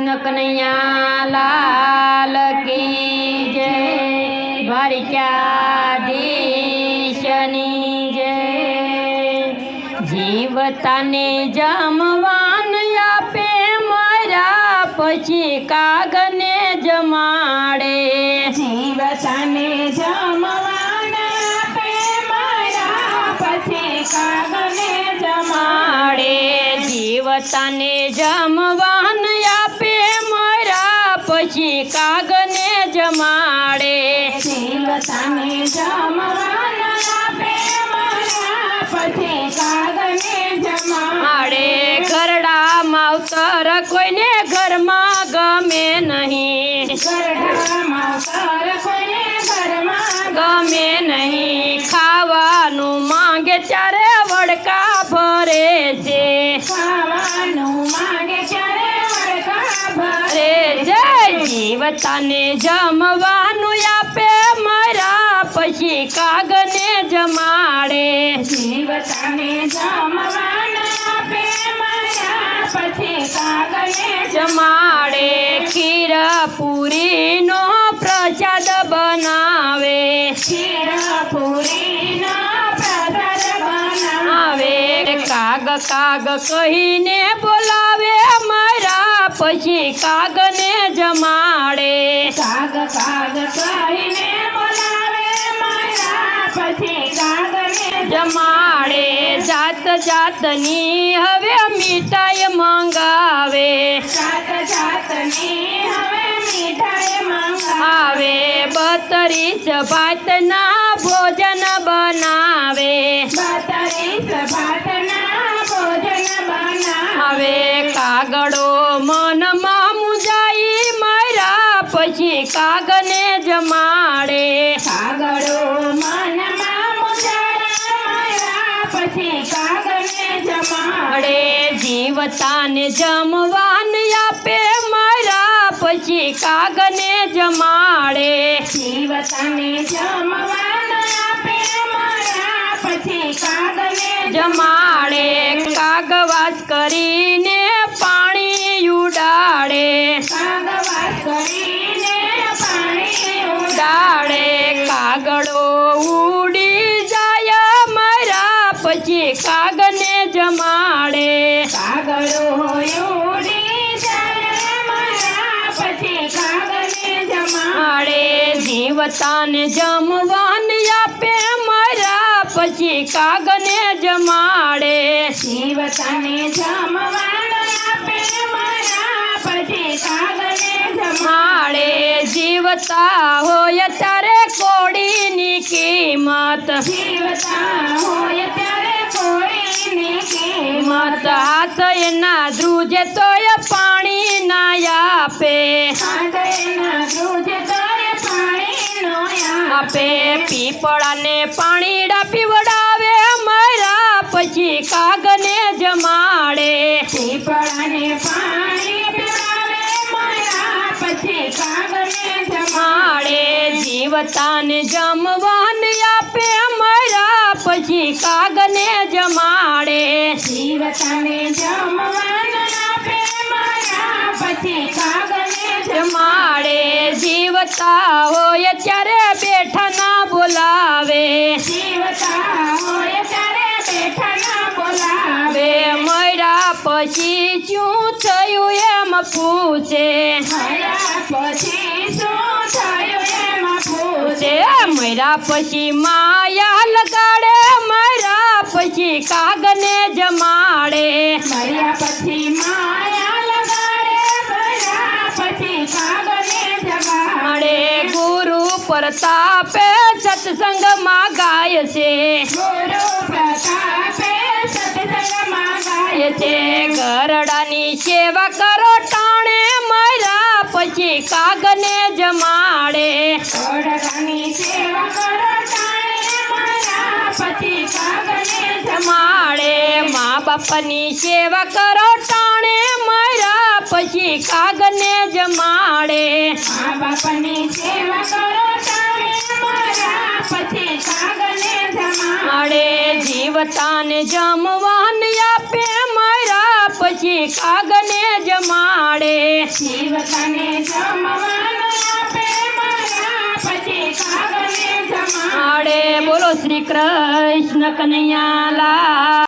કૃષ્ણ કનૈયા લાલ કી જય દ્વારિકાધીશની જય. જીવતાને જમવાન આપે મારા પછી કાગને જમાડે. જીવતાને જમવાન આપે મારા પછી કાગને જમાડે. માડે જીવતાને જમવાન કોઈને ઘરમાં ગમે નહીં. ગમે નહીં. ખાવાનું માંગે ત્યારે વડકા ભરે છે. ભરે જય જીવતાને જમવાનું આપે મારા પછી કાગને જમાડે ખીર પૂરીનો પ્રસાદ બનાવે શિરપુરીનો પ્રસાદ બનાવે આવે કાગ કાગ કહીને બોલાવે મારા પછી કાગને જમાડે કાગ કાગ કહીને બોલાવે મારા પછી કાગને જમાડે જાત જાતની હવે મીઠાઈ મંગાવે. જાત જાતની હવે મીઠાઈ મંગાવે. બતરી બતરીસ ભાતના મળે જીવતાને જમવાન આપે મારા પછી કાગને જમાડે જીવતાને જમવાના આપે મારા પછી કાગને જમાડે કાગવાસ માડે જીવતાને જમવાન આપે મારા પછી કાગને જમાડે જીવતાને જમવાના આપે મારા પછી કાગને જમાડે માડે જીવતા હોય ત્યારે કોડીની કિંમત જીવતા હોય ત્યારે કોઈની કિંમત મત હાથ એના ધ્રુજે તોય માડે જીવતાને જમવાન આપે મારા પછી કાગને જમાડે જીવતાને જમવાનું આપે મારા પછી કાગને જમાડે જીવતા હોય ત્યારે બેઠા ના બોલાવે જીવતા હોય ત્યારે બેઠા ના બોલાવે હવે મર્યા પછી શું થયું એમ પૂછે મર્યા પછી શું થયું એમાં પૂછે પૂછે મર્યા પછી માયા લગાડે મર્યા પછી કાગને જમાડે મર્યા પછી માયા લગાડે મર્યા પછી કાગને જમાડે મળે ગુરુ પ્રતાપે સત્સંગમાં ગાય છે ગુરુ પ્રતાપે સત્સંગમાં ગાય ગાય છે ગરડાની સેવા કરો ટાણે મર્યા પછી કાગને જમાડે ઘોડાની સેવા કરો તાણે મારા પછી કાગને જમાડે મા બાપની સેવા કરો ટાણે મર્યા પછી કાગને જમાડે મા બાપની સેવા કરો તાણે મારા પછી કાગને જમા મળે જીવતાને જમવાન આપે મારા પછી કાગને જમાડે શિવ તને જમવાનું શ્રી કૃષ્ણ કનૈયાલા